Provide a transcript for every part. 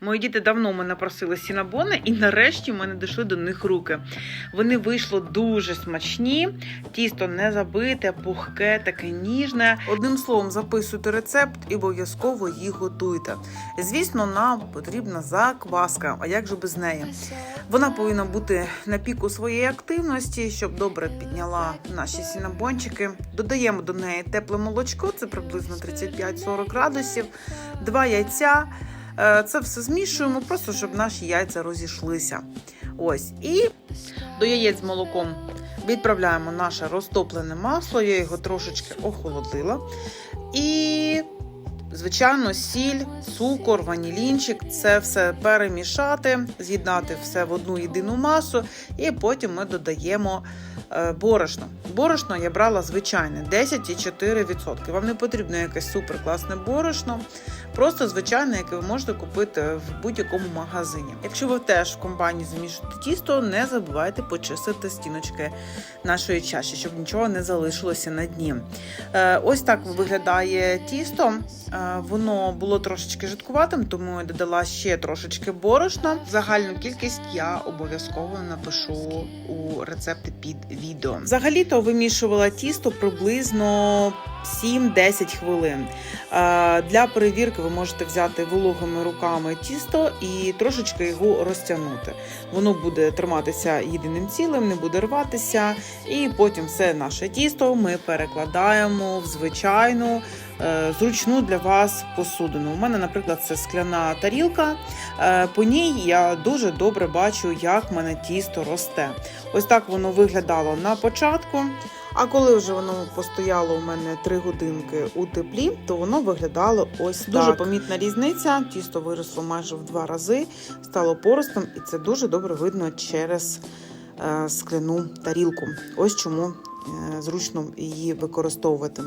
Мої діти давно мене просили сінабони, і нарешті в мене дійшли до них руки. Вони вийшли дуже смачні, тісто не забите, пухке, таке ніжне. Одним словом, записуйте рецепт і обов'язково їх готуйте. Звісно, нам потрібна закваска. А як же без неї? Вона повинна бути на піку своєї активності, щоб добре підняла наші сінабончики. Додаємо до неї тепле молочко, це приблизно 35-40 градусів, два яйця. Е, Це все змішуємо, просто щоб наші яйця розійшлися. Ось. І до яєць з молоком відправляємо наше розтоплене масло. Я його трошечки охолодила. І, звичайно, сіль, цукор, ванілінчик це все перемішати, з'єднати все в одну єдину масу, і потім ми додаємо е, борошно. Борошно я брала звичайне 10,4%. Вам не потрібно якесь суперкласне борошно, просто звичайне, яке ви можете купити в будь-якому магазині. Якщо ви теж в компанії замішуєте тісто, не забувайте почистити стіночки нашої чаші, щоб нічого не залишилося на дні. Е, Ось так виглядає тісто. Е, Воно було трошечки жидкуватим, тому я додала ще трошечки борошна. Загальну кількість я обов'язково напишу у рецепти під відео. Взагалі-то вимішувала тісто приблизно 7-10 хвилин. Е, Для перевірки ви можете взяти вологими руками тісто і трошечки його розтягнути. Воно буде триматися єдиним цілим, не буде рватися. І потім все наше тісто ми перекладаємо в звичайну зручну для вас посудину. У мене, наприклад, це скляна тарілка. Е, По ній я дуже добре бачу, як в мене тісто росте. Ось так воно виглядало на початку. А коли вже воно постояло у мене 3 годинки у теплі, то воно виглядало ось так. Дуже помітна різниця. Тісто виросло майже в два рази, стало поростом, і це дуже добре видно через е, скляну тарілку. Ось чому е, зручно її використовувати.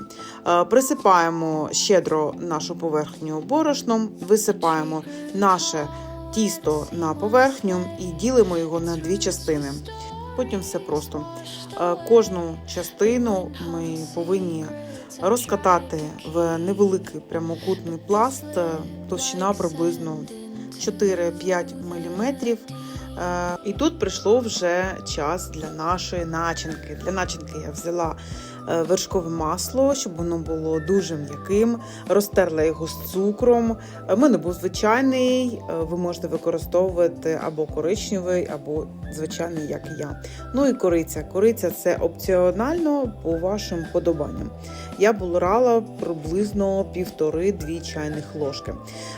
Е, Присипаємо щедро нашу поверхню борошном, висипаємо наше тісто на поверхню і ділимо його на дві частини. Потім все просто. Е, Кожну частину ми повинні розкатати в невеликий прямокутний пласт, е, товщина приблизно 4-5 мм. І тут прийшло вже час для нашої начинки. Для начинки я взяла е, вершкове масло, щоб воно було дуже м'яким, розтерла його з цукром. У мене був звичайний, е, ви можете використовувати або коричневий, або звичайний, як я. Ну і кориця. Кориця це опціонально по вашим подобанням. Я брала приблизно півтори-дві чайних ложки.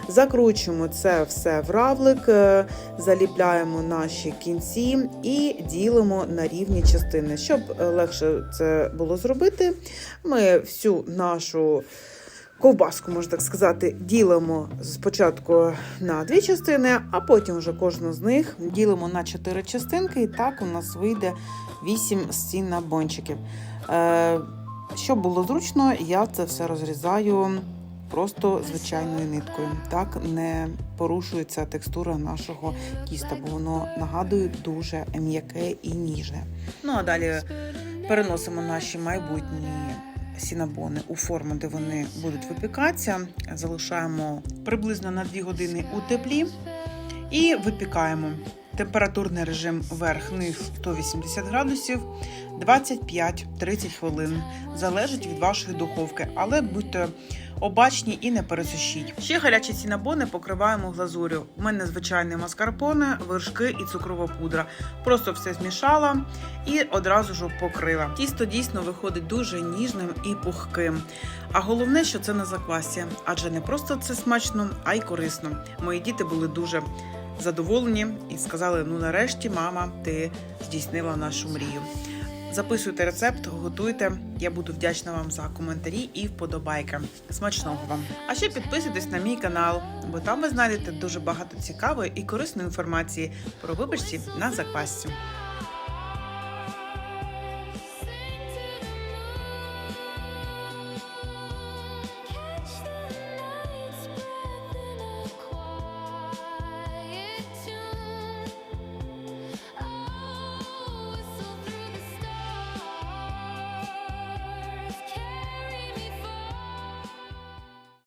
Закручуємо це все в равлик, е, заліпляємо наші кінці і ділимо на рівні частини. Щоб е, легше це було зробити, ми всю нашу ковбаску, можна так сказати, ділимо спочатку на дві частини, а потім вже кожну з них ділимо на чотири частинки, і так у нас вийде вісім стінабончиків. Е, щоб було зручно, я це все розрізаю просто звичайною ниткою. Так не порушується текстура нашого тіста, бо воно нагадує дуже м'яке і ніжне. Ну а далі переносимо наші майбутні сінабони у форму, де вони будуть випікатися. Залишаємо приблизно на 2 години у теплі і випікаємо. Температурний режим верх-низ 180 градусів 25-30 хвилин. Залежить від вашої духовки, але будьте обачні і не пересушіть. Ще гарячі сінабони покриваємо глазурю. У мене звичайні маскарпоне, вершки і цукрова пудра. Просто все змішала і одразу ж покрила. Тісто дійсно виходить дуже ніжним і пухким. А головне, що це на заквасі, адже не просто це смачно, а й корисно. Мої діти були дуже задоволені і сказали: ну нарешті, мама, ти здійснила нашу мрію. Записуйте рецепт, готуйте. Я буду вдячна вам за коментарі і вподобайки. Смачного вам! А ще підписуйтесь на мій канал, бо там ви знайдете дуже багато цікавої і корисної інформації про виборці на заквасці.